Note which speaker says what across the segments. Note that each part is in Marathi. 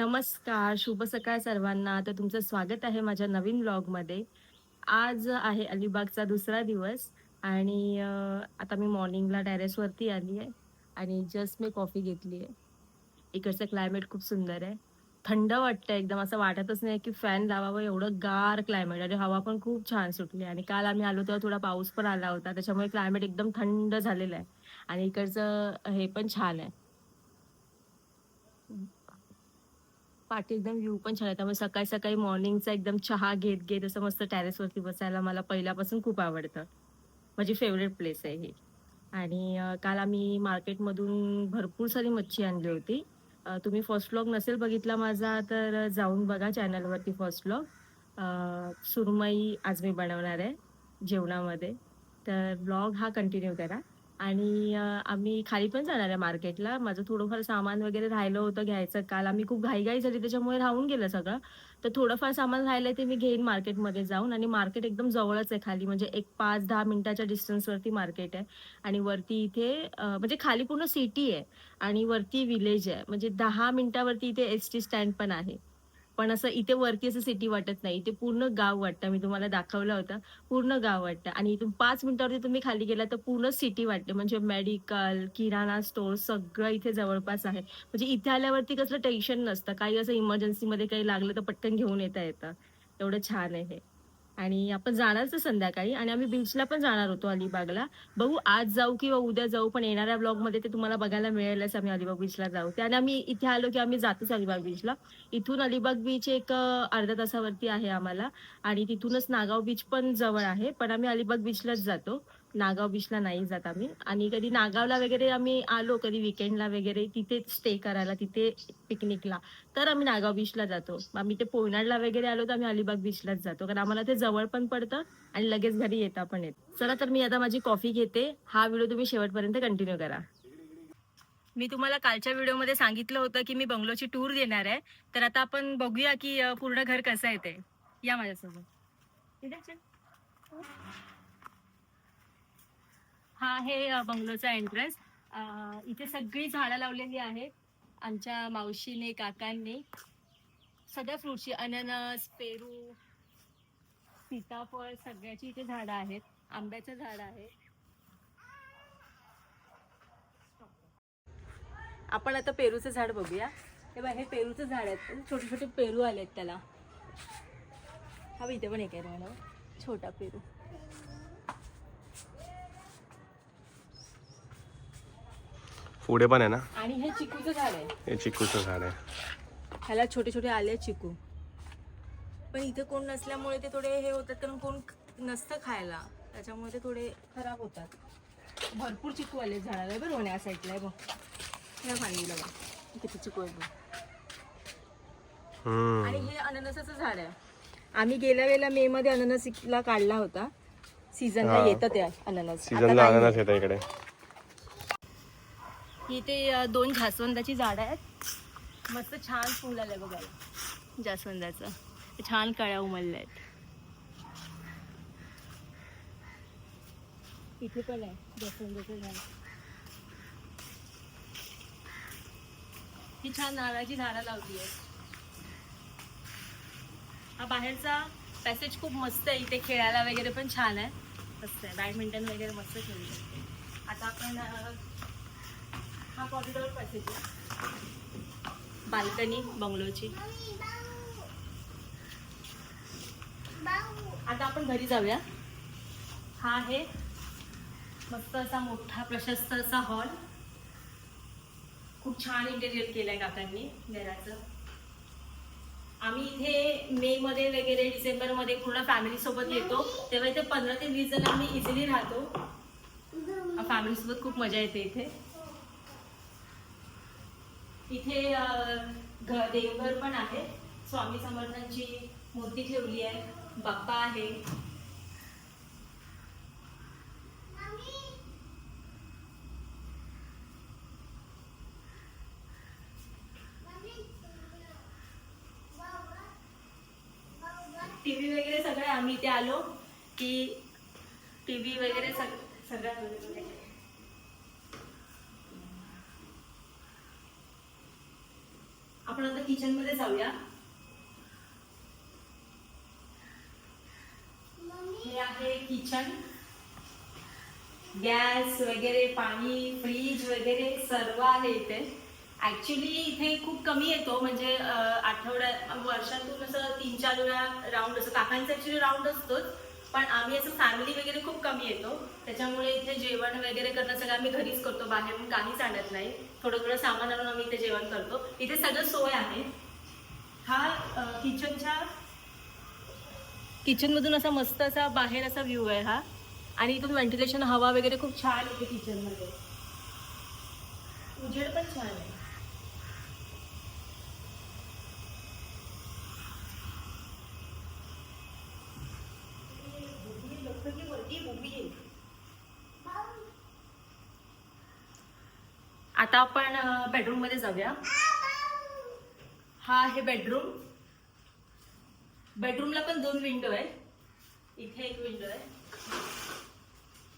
Speaker 1: नमस्कार, शुभ सकाळ सर्वांना. तर तुमचं स्वागत आहे माझ्या नवीन ब्लॉगमध्ये आज आहे अलिबागचा दुसरा दिवस आणि आता मी मॉर्निंगला टेरेसवरती आली आहे आणि जस्ट मी कॉफी घेतली आहे. इकडचं क्लायमेट खूप सुंदर आहे. थंड वाटतं एकदम असं वाटतच नाही की फॅन लावावं एवढं गार क्लायमेट आणि हवा पण खूप छान सुटली आणि काल आम्ही आलो तेव्हा थोडा पाऊस पण आला होता. त्याच्यामुळे क्लायमेट एकदम थंड झालेलं आहे आणि इकडचं हे पण छान आहे. पाठी एकदम व्ह्यू पण छान आहे. त्यामुळे सकाळी-सकाळी मॉर्निंगचा एकदम चहा घेत-घेत असं मस्त टेरेसवरती बसायला मला पहिल्यापासून खूप आवडतं. माझी फेवरेट प्लेस आहे ही. आणि काल आम्ही मार्केटमधून भरपूर सारी मच्छी आणली होती. तुम्ही फर्स्ट व्लॉग नसेल बघितला माझा तर जाऊन बघा चॅनलवरती फर्स्ट व्लॉग. सुरमई आज मी बनवणार आहे जेवणामध्ये. तर ब्लॉग हा कंटिन्यू करा. आणि आम्ही खाली पण जाणार आहे मार्केटला. माझं थोडंफार सामान वगैरे राहिलं होतं घ्यायचं. काल आम्ही खूप घाईघाई झाली त्याच्यामुळे राहून गेलं सगळं. तर थोडंफार सामान राहिलंय ते मी घेईन मार्केटमध्ये जाऊन आणि मार्केट एकदम जवळच आहे खाली म्हणजे एक 5-10 मिनिटाच्या डिस्टन्सवरती मार्केट आहे. आणि वरती इथे म्हणजे खाली पूर्ण सिटी आहे आणि वरती विलेज आहे. म्हणजे दहा मिनिटावरती इथे एस टी स्टँड पण आहे. पण असं इथे वरती असं सिटी वाटत नाही. इथे पूर्ण गाव वाटतं. मी तुम्हाला दाखवलं होतं. पूर्ण गाव वाटतं आणि इथून पाच मिनिटावरती तुम्ही खाली गेला तर पूर्ण सिटी वाटते. म्हणजे मेडिकल, किराणा स्टोअर सगळं इथे जवळपास आहे. म्हणजे इथे आल्यावरती कसलं टेन्शन नसतं. काही असं इमर्जन्सीमध्ये काही लागलं तर पटकन घेऊन येता येतं. एवढं छान आहे हे. आणि आपण जाणारच तर संध्याकाळी आणि आम्ही बीचला पण जाणार होतो अलिबागला. बघू आज जाऊ किंवा उद्या जाऊ पण येणाऱ्या ब्लॉगमध्ये ते तुम्हाला बघायला मिळेलच आम्ही अलिबाग बीचला जाऊ ते आणि आम्ही इथे आलो की आम्ही जातोच अलिबाग बीचला. इथून अलिबाग बीच एक अर्ध्या तासावरती आहे आम्हाला आणि तिथूनच नागाव बीच पण जवळ आहे. पण आम्ही अलिबाग बीचलाच जातो. नागाव बीचला नाही जात आम्ही. आणि कधी नागावला वगैरे आम्ही आलो कधी विकेंडला वगैरे तिथे स्टे करायला तिथे पिकनिकला तर आम्ही नागाव बीचला जातो. आम्ही ते पोयनाडला वगैरे आलो तर आम्ही अलिबाग बीचलाच जातो. कारण आम्हाला ते जवळ पण पडतं आणि लगेच घरी येता पण येत चला तर मी आता माझी कॉफी घेते. हा व्हिडिओ तुम्ही शेवटपर्यंत कंटिन्यू करा. मी तुम्हाला कालच्या व्हिडिओमध्ये सांगितलं होतं की मी बंगलोची टूर देणार आहे. तर आता आपण बघूया की पूर्ण घर कसं येते या माझ्यासोबत. हा आहे बंगलोचा एंट्रन्स. इथे सगळी झाडं लावलेली आहेत. आमच्या मावशीने, काकांनी. सगळ्या फ्रुटची अननस, पेरू, सीताफळ सगळ्याची इथे झाडं आहेत. आंब्याचं झाड आहे. आपण आता पेरूचं झाड बघूया. हे बघा हे पेरूचं झाड आहे. म्हणजे छोटे छोटे पेरू आलेत त्याला. हा इथे पण एक आहे मला छोटा पेरू.
Speaker 2: पुढे पण आहे ना
Speaker 1: आणि हे चिकूचं झाड आहे.
Speaker 2: हे चिकूचं झाड आहे
Speaker 1: ह्याला छोटे छोटे आले चिकू. पण इथे कोण नसल्यामुळे ते थोडे हे होतात कारण कोण नसतं खायला. त्याच्यामुळे ते थोडे खराब होतात. भरपूर चिकू आले झाडाला बरं या साईडला आहे बघ. ह्या फांदीला बघ. किती चिकू आहे बघ. आणि हे अननसाचं झाड आहे. आम्ही गेल्या वेळेला मे मध्ये अननसला काढला होता. सीझनला. येतं ते अननस.
Speaker 2: सीझनला अननस येतं इकडे
Speaker 1: इथे दोन जास्वंदाची झाडं आहेत. मस्त छान फुल आलंय बघायला. जास्वंदाचं छान कळ्या उमलल्या आहेत. इथे पण आहे जास्वंदाचं झाड. ही छान नारळाची झाडं लावली आहेत. हा बाहेरचा पॅसेज खूप मस्त आहे. इथे खेळायला वगैरे पण छान आहे. मस्त आहे. बॅडमिंटन वगैरे मस्त खेळू शकते. आता आपण हा कॉरिडॉर बाल्कनी बंगलोची. आता आपण घरी जाऊया. हा आहे मस्त असा मोठा प्रशस्त असा हॉल. खूप छान इंटेरियर केलंय काकांनी घराचं. आम्ही इथे मे मध्ये वगैरे डिसेंबरमध्ये पूर्ण फॅमिली सोबत येतो. तेव्हा इथे पंधरा ते वीस जण आम्ही इझिली राहतो. फॅमिली सोबत खूप मजा येते इथे. इथे देवघर पण आहे. स्वामी समर्थांची मूर्ती ठेवली आहे. बाप्पा आहे. टीव्ही वगैरे सगळे आम्ही इथे आलो की टीव्ही वगैरे सग सगळं available आहे. आपण आपण आता किचनमध्ये जाऊया. हे आहे किचन गॅस वगैरे पाणी फ्रीज वगैरे सर्व आहे इथे. ऍक्च्युली इथे खूप कमी येतो. म्हणजे आठवड्या वर्षातून असं तीन चार वेळा राऊंड असतो. काकांचा ऍक्च्युली राऊंड असतोच. पण आम्ही असं फॅमिली वगैरे खूप कमी येतो. त्याच्यामुळे इथे जेवण वगैरे करणं सगळं आम्ही घरीच करतो. बाहेरून काहीच आणत नाही. थोडं थोडं सामान आणून आम्ही इथे जेवण करतो. इथे सगळं सोय आहे. हा किचनच्या किचन मधून असा मस्त असा बाहेर असा व्ह्यू आहे हा. आणि इथून व्हेंटिलेशन हवा वगैरे खूप छान येते किचनमध्ये उजेड पण छान आहे. आता आपण बेडरूममध्ये जाऊया. हा आहे बेडरूम बेडरूमला पण दोन विंडो आहेत. इथे एक विंडो आहे.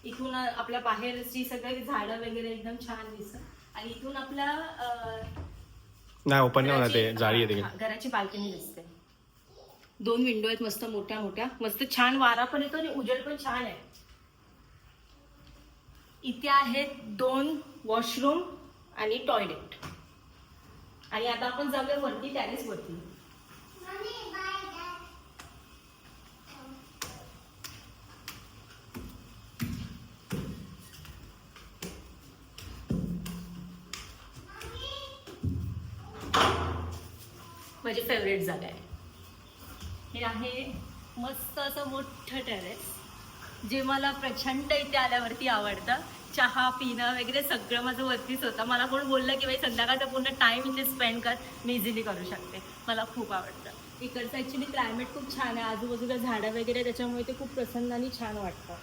Speaker 1: इथून आपल्या बाहेरची सगळी झाडं वगैरे एकदम छान दिसत आणि इथून आपल्या अ,
Speaker 2: नाही ओपन ते. जाळी
Speaker 1: घराची बाल्कनी दिसते. दोन विंडो आहेत मस्त मोठ्या मोठ्या मस्त छान वारा पण येतो आणि उजेड पण छान आहे. इथे आहेत दोन वॉशरूम आणि टॉयलेट. आणि आता आपण जाऊया वरती टॅरेस वरती. माझी फेवरेट जागा आहे. हे आहे मस्त असं मोठं टेरेस जे मला प्रचंड इथे आल्यावरती आवडतं. चहा पिणं वगैरे सगळं माझं वरतीच होतं. मला कोण बोललं की बाई संध्याकाळचा पूर्ण टाइम इथे स्पेंड कर. मी इझिली करू शकते. मला खूप आवडतं. इकडचं ॲक्च्युली क्लायमेट खूप छान आहे. आजूबाजूला झाडं वगैरे त्याच्यामुळे ते खूप प्रसन्न आणि छान वाटतं.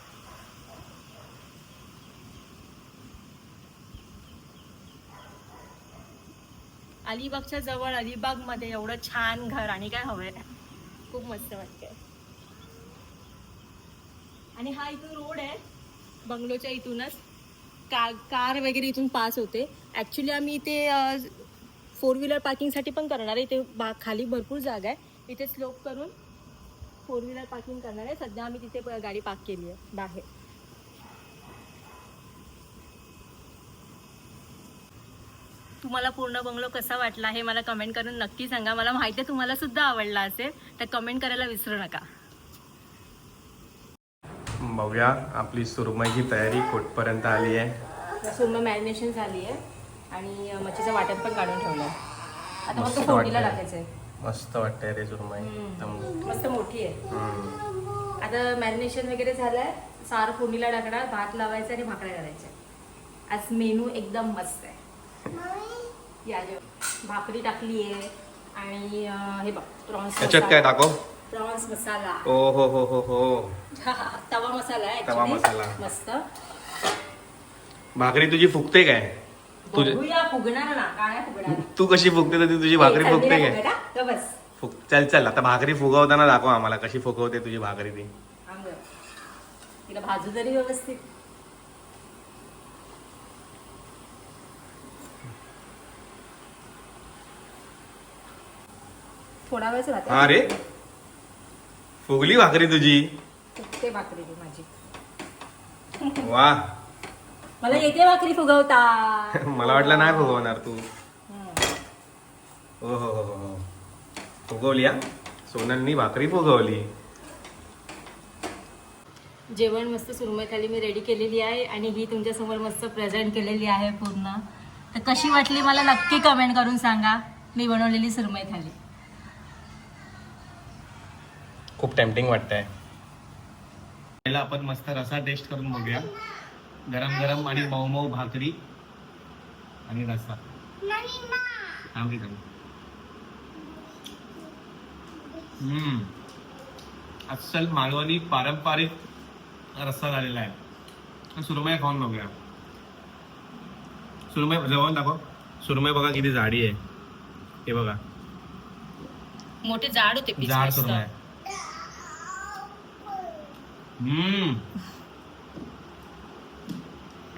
Speaker 1: अलिबागच्या जवळ अलिबागमध्ये एवढं छान घर आणि काय हवं आहे खूप मस्त वाटतंय. आणि हा इथून रोड आहे बंगलोच्या इथूनच. कार कार वगैरे इथून पास होते. ॲक्च्युली आम्ही इथे फोर व्हीलर पार्किंगसाठी पण करणार आहे. इथे बा खाली भरपूर जागा आहे. इथे स्लोप करून फोर व्हीलर पार्किंग करणार आहे. सध्या आम्ही तिथे गाडी पार्क केली आहे बाहेर. तुम्हाला पूर्ण बंगलो कसा वाटला हे मला कमेंट करून नक्की सांगा. मला माहिती आहे तुम्हाला सुद्धा आवडला असेल तर कमेंट करायला विसरू नका.
Speaker 2: बघूया आपली सुरमईची तयारी कुठपर्यंत आली आहे.
Speaker 1: सुरमई मॅरिनेशन झाली आहे आणि मच्छीचं वाटण पण काढून ठेवलं आहे आता
Speaker 2: मस्त
Speaker 1: फक्त फोडणीला. टाकायचं आहे
Speaker 2: मस्त वाटतंय रे सुरमई. एकदम.
Speaker 1: मस्त मोठी आहे. आता मॅरिनेशन वगैरे झालंय. सार फोडणीला टाकणार भात लावायचा आणि भाकऱ्या करायच्या. आज मेनू एकदम मस्त आहे. या. भाकरी टाकली आहे आणि हे बघ प्रॉन्स
Speaker 2: त्याच्यात काय टाको?
Speaker 1: प्रॉन्स मसाला
Speaker 2: ओ हो हो हो हो
Speaker 1: तवा मसाला आहे
Speaker 2: तवा. मसाला.
Speaker 1: मस्त.
Speaker 2: भाकरी तुझी फुगते काय? तुझी
Speaker 1: फुगणार ना. काय फुगणार?
Speaker 2: तू कशी फुगते तर ती तुझी भाकरी फुगते काय?
Speaker 1: बस.
Speaker 2: फुग चल चल आता भाकरी फुगवताना दाखव आम्हाला कशी फुगवते तुझी भाकरी ती.
Speaker 1: तिला भाजू तरी व्यवस्थित. थोडा वेळच राहते.
Speaker 2: हा रे. फुगली भाकरी तुझी.
Speaker 1: फुगते भाकरी ती माझी.
Speaker 2: वा.
Speaker 1: मला येते भाकरी फुगवता.
Speaker 2: मला वाटलं नाही फुगवणार तू.
Speaker 1: हम्म.
Speaker 2: हो हो हो हो फुगवली हा. सोनलनी भाकरी फुगवली.
Speaker 1: जेवण मस्त सुरमई थाली मी रेडी केलेली आहे आणि ही तुमच्यासमोर मस्त प्रेझेंट केलेली आहे पूर्ण. तर कशी वाटली मला नक्की कमेंट करून सांगा. मी बनवलेली सुरमई थाली
Speaker 2: खूप टेम्पटिंग वाटतंय. पहिला आपण मस्त रसा टेस्ट करून बघूया. गरम गरम आणि मऊ मऊ भाकरी आणि रसा. इथं. हम्म. अस्सल मालवणी पारंपरिक रस्सा झालेला आहे. सुरमई खाऊन बघूया. सुरमई जवळ दाखव. सुरमई बघा किती जाडी आहे. हे बघा.
Speaker 1: मोठे जाड होते
Speaker 2: जाड
Speaker 1: मस्त.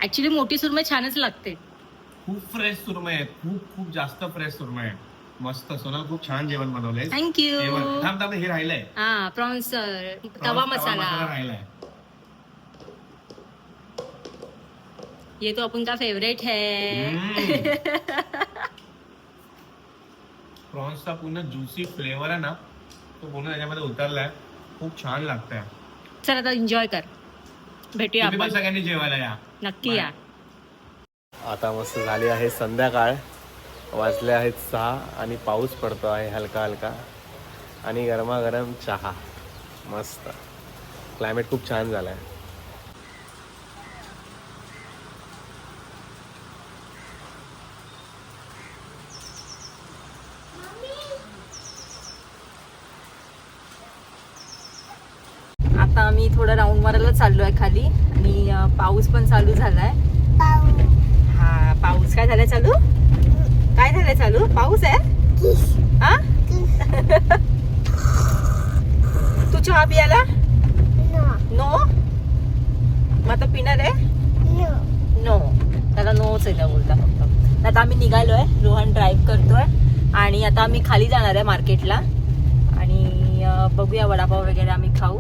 Speaker 1: ऍक्च्युली मोठी सुरमई छानच लागते.
Speaker 2: खूप फ्रेश सुरमई आहे. खूप खूप जास्त फ्रेश सुरमई आहे.
Speaker 3: मस्त सोनल खूप छान जेवण बनवलंय.
Speaker 1: थँक्यू
Speaker 3: थांब थांब हे राहिलंय.
Speaker 1: हा प्रॉन्स तवा मसाला.
Speaker 3: राहिलाय.
Speaker 1: ये तो अपन का फेवरेट है?
Speaker 3: प्रॉन्सचा पूर्ण ज्युसी फ्लेवर आहे ना तो पूर्ण त्याच्यामध्ये उतरलाय. खूप छान लागतंय.
Speaker 1: चल आता एन्जॉय कर. भेटूया आपण.
Speaker 3: सगळ्यांनी जेवायला या.
Speaker 1: नक्की या.
Speaker 2: आता मस्त झाली आहे संध्याकाळ. वाजले आहेत सहा आणि पाऊस पडतो आहे हलका हलका. आणि गरमागरम चहा. मस्त. क्लायमेट खूप छान झालं आहे
Speaker 1: आता आम्ही थोडं राऊंड मारायला चाललो आहे खाली. आणि पाऊस पण चालू झालाय. हा पाऊस काय झालाय चालू? काय झालंय चालू? पाऊस आहे? हा? तू चहा पियाला? नो. मग आता पिणार आहे? नो. त्याला नोच आहे त्या बोलता फक्त. आता आम्ही निघालोय रोहन ड्राईव्ह करतोय. आणि आता आम्ही खाली जाणार आहे मार्केटला आणि बघूया वडापाव वगैरे आम्ही खाऊ.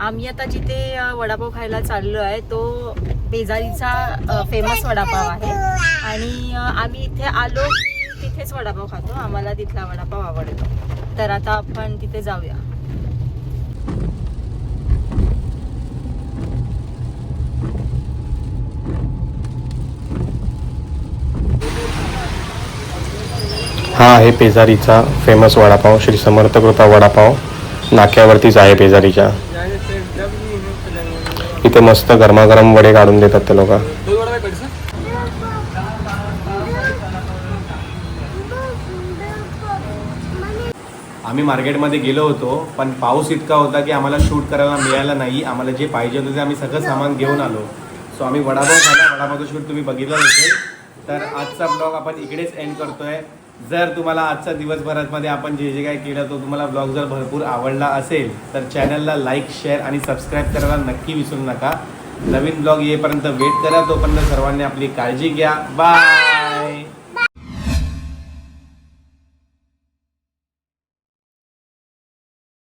Speaker 1: आम्ही आता जिथे वडापाव खायला चाललो आहे तो बेजारीचा फेमस वडापाव आहे. आणि आम्ही इथे आलो की तिथेच वडापाव खातो. आम्हाला तिथला वडापाव आवडतो. तर आता आपण तिथे जाऊया.
Speaker 2: हा आहे पेजारीचा फेमस वडापाव. श्री समर्थ कृपा वडापाव. नाक्यावरतीच आहे पेजारीच्या इथे मस्त गरमागरम वडे काढून देतात ते लोक. आम्ही मार्केटमध्ये गेलो होतो पण पाऊस इतका होता की आम्हाला शूट करायला मिळाला नाही. आम्हाला जे पाहिजे होतं ते आम्ही सगळं सामान घेऊन आलो. सो आम्ही वडापाव खाल्ला. वडापावचं शूट तुम्ही बघितलं असेल. तर आजचा ब्लॉग आपण इकडेच एंड करतोय. जर तुम्हाला आजचा दिवसभरामध्ये आपण जे जे काय केलं तो तुम्हाला ब्लॉग जर भरपूर आवडला असेल तर चॅनलला लाईक शेअर आणि सबस्क्राईब करायला नक्की विसरू नका. नवीन ब्लॉग येईपर्यंत वेट करा तोपर्यंत सर्वांनी आपली काळजी घ्या. बाय